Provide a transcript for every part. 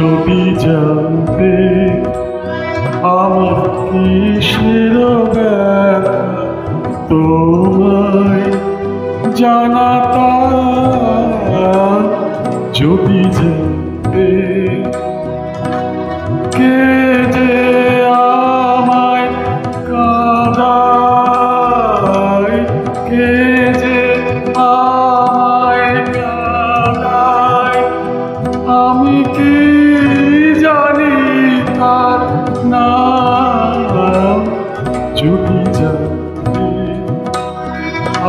ছবি জানতে আমার কিসের তোমায় জানাতা যদি জানতে কে যে আমায় কাদায়? কে যে আমায়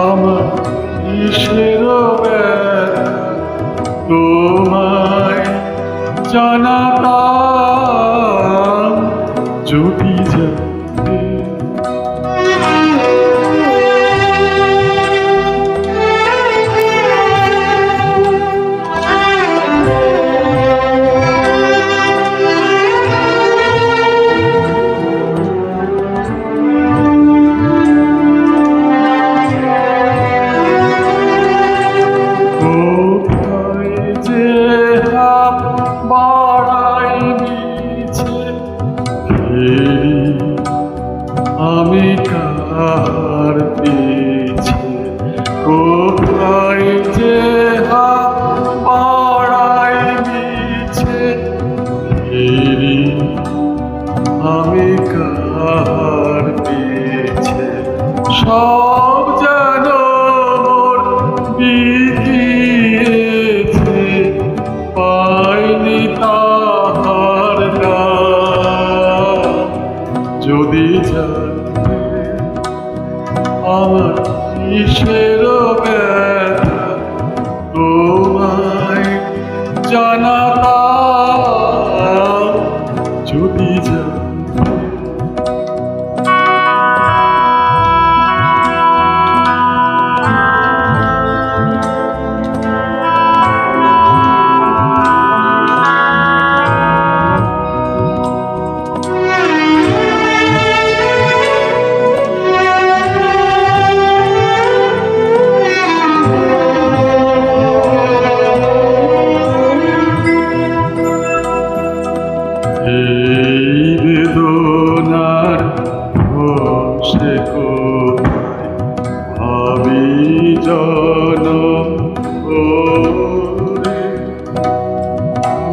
আমার কিসের তোমায় জানাতাম যদি জানতে সব যেন পাইনি তাহার যদি জানতে আমার কিসের ব্যথা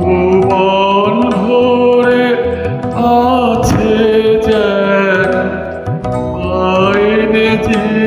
ভুবন ভরে আছে যেন আইনে জীবন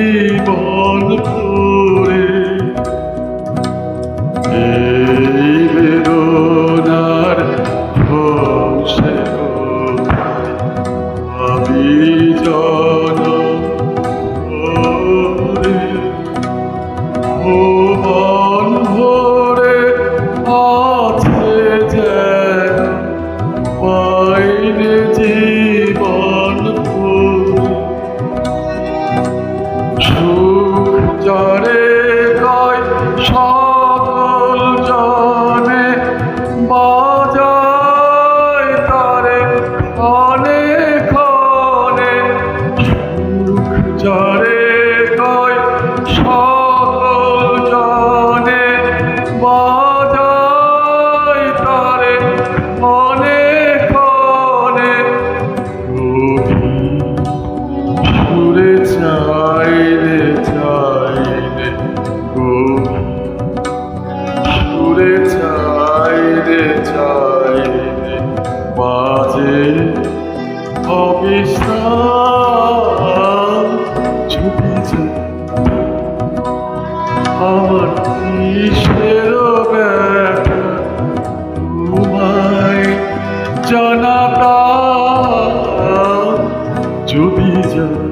কিছু আমার কিসের তোমায় জানাতা যদি যায়